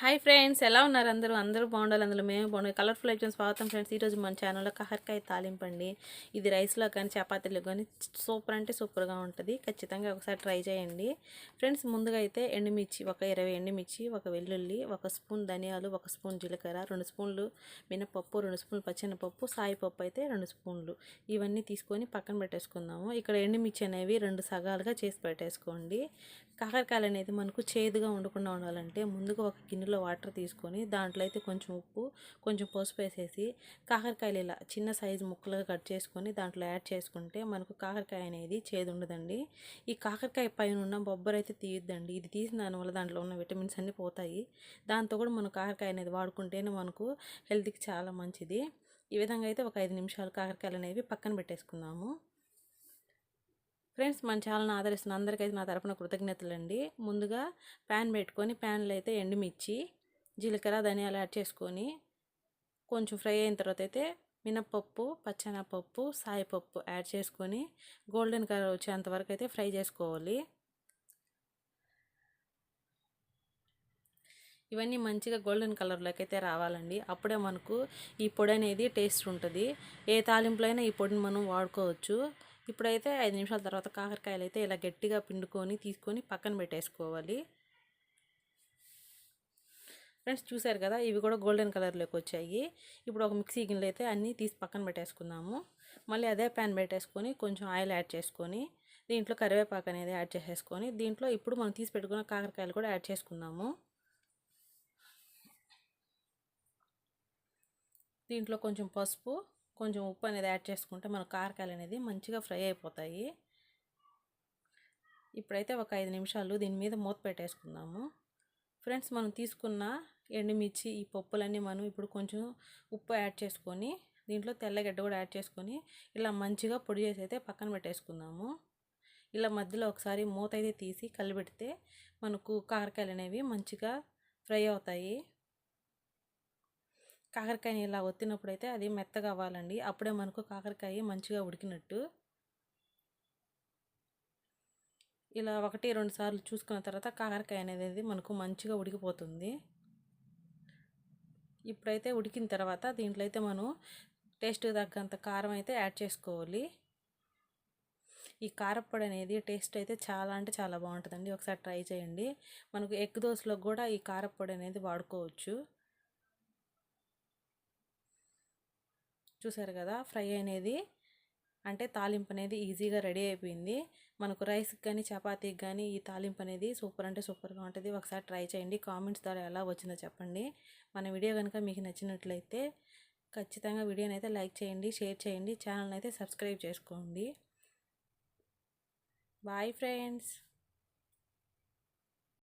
Hi friends ఎలా ఉన్నారు అందరూ? అందరూ బాగుండాలి అందులో మేము బాగుండాలి కలర్ఫుల్ ఐటమ్స్ స్వాగతం ఫ్రెండ్స్. ఈరోజు మన ఛానల్లో కహర్కాయ తాలింపండి ఇది రైస్లో కానీ చపాతీలో కానీ సూపర్ అంటే సూపర్గా ఉంటుంది. ఖచ్చితంగా ఒకసారి ట్రై చేయండి. ఫ్రెండ్స్ ముందుగా అయితే ఎండుమిర్చి ఒక ఇరవై ఎండుమిర్చి ఒక వెల్లుల్లి ఒక స్పూన్ ధనియాలు ఒక స్పూన్ జీలకర్ర రెండు స్పూన్లు మినపప్పు రెండు స్పూన్లు పచ్చెనపప్పు సాయిపప్పు అయితే రెండు స్పూన్లు. ఇవన్నీ తీసుకొని పక్కన పెట్టేసుకుందాము. ఇక్కడ ఎండుమిర్చి అనేవి రెండు సగాలుగా చేసి పెట్టేసుకోండి. కాకరకాయలు అనేది మనకు చేదుగా ఉండకుండా ఉండాలంటే ముందుగా ఒక గిన్నె గిన్నెలో వాటర్ తీసుకొని దాంట్లో అయితే కొంచెం ఉప్పు కొంచెం పసుపు వేసేసి కాకరకాయలు ఇలా చిన్న సైజు ముక్కలుగా కట్ చేసుకొని దాంట్లో యాడ్ చేసుకుంటే మనకు కాకరకాయ అనేది చేదు ఉండదండి. ఈ కాకరకాయ పైన ఉన్న బొబ్బరు అయితే తీయద్దండి. ఇది తీసిన దానివల్ల దాంట్లో ఉన్న విటమిన్స్ అన్నీ పోతాయి. దాంతో కూడా మనం కాకరకాయ అనేది వాడుకుంటేనే మనకు హెల్త్కి చాలా మంచిది. ఈ విధంగా అయితే ఒక ఐదు నిమిషాలు కాకరకాయలు అనేవి పక్కన పెట్టేసుకుందాము. ఫ్రెండ్స్ మన ఛానల్ని ఆదరిస్తున్న అందరికైతే నా తరపున కృతజ్ఞతలు అండి ముందుగా ప్యాన్ పెట్టుకొని ప్యాన్లో అయితే ఎండుమిర్చి జీలకర్ర ధనియాలు యాడ్ చేసుకొని కొంచెం ఫ్రై అయిన తర్వాత అయితే మినప్పప్పు పచ్చెనపప్పు సాయిపప్పు యాడ్ చేసుకొని గోల్డెన్ కలర్ వచ్చేంత వరకు అయితే ఫ్రై చేసుకోవాలి. ఇవన్నీ మంచిగా గోల్డెన్ కలర్లోకి అయితే రావాలండి. అప్పుడే మనకు ఈ పొడి అనేది టేస్ట్ ఉంటుంది. ఏ తాలింపులైనా ఈ పొడిని మనం వాడుకోవచ్చు. ఇప్పుడైతే ఐదు నిమిషాల తర్వాత కాకరకాయలు అయితే ఇలా గట్టిగా పిండుకొని తీసుకొని పక్కన పెట్టేసుకోవాలి. ఫ్రెండ్స్ చూసారు కదా ఇవి కూడా గోల్డెన్ కలర్లోకి వచ్చాయి. ఇప్పుడు ఒక మిక్సీ గిన్నెలు అయితే అన్నీ తీసి పక్కన పెట్టేసుకుందాము. మళ్ళీ అదే ప్యాన్ పెట్టేసుకొని కొంచెం ఆయిల్ యాడ్ చేసుకొని దీంట్లో కరివేపాకు అనేది యాడ్ చేసేసుకొని దీంట్లో ఇప్పుడు మనం తీసి పెట్టుకున్న కాకరకాయలు కూడా యాడ్ చేసుకుందాము. దీంట్లో కొంచెం పసుపు కొంచెం ఉప్పు అనేది యాడ్ చేసుకుంటే మన కారకాయలు అనేది మంచిగా ఫ్రై అయిపోతాయి. ఇప్పుడైతే ఒక ఐదు నిమిషాలు దీని మీద మూత పెట్టేసుకుందాము. ఫ్రెండ్స్ మనం తీసుకున్న ఎండుమిర్చి ఈ పప్పులన్నీ మనం ఇప్పుడు కొంచెం ఉప్పు యాడ్ చేసుకొని దీంట్లో తెల్లగడ్డ కూడా యాడ్ చేసుకొని ఇలా మంచిగా పొడి చేసి అయితే పక్కన పెట్టేసుకుందాము. ఇలా మధ్యలో ఒకసారి మూత అయితే తీసి కలిపెడితే మనకు కారకాయలు అనేవి మంచిగా ఫ్రై అవుతాయి. కాకరకాయని ఇలా ఒత్తినప్పుడు అయితే అది మెత్తగా అవ్వాలండి. అప్పుడే మనకు కాకరకాయ మంచిగా ఉడికినట్టు. ఇలా ఒకటి రెండు సార్లు చూసుకున్న తర్వాత కాకరకాయ అనేది మనకు మంచిగా ఉడికిపోతుంది. ఇప్పుడైతే ఉడికిన తర్వాత దీంట్లో అయితే మనం టేస్ట్ తగ్గంత కారం అయితే యాడ్ చేసుకోవాలి. ఈ కారప్పొడి అనేది టేస్ట్ అయితే చాలా అంటే చాలా బాగుంటుందండి. ఒకసారి ట్రై చేయండి. మనకు ఎగ్ దోశలో కూడా ఈ కారప్పొడి అనేది వాడుకోవచ్చు. చూసారు కదా ఫ్రై అనేది అంటే తాలింపు అనేది ఈజీగా రెడీ అయిపోయింది. మనకు రైస్కి కానీ చపాతీకి కానీ ఈ తాలింపు అనేది సూపర్ అంటే సూపర్గా ఉంటుంది. ఒకసారి ట్రై చేయండి. కామెంట్స్ ద్వారా ఎలా వచ్చిందో చెప్పండి. మన వీడియో కనుక మీకు నచ్చినట్లయితే ఖచ్చితంగా వీడియోని అయితే లైక్ చేయండి షేర్ చేయండి. ఛానల్ని అయితే సబ్స్క్రైబ్ చేసుకోండి. Bye friends.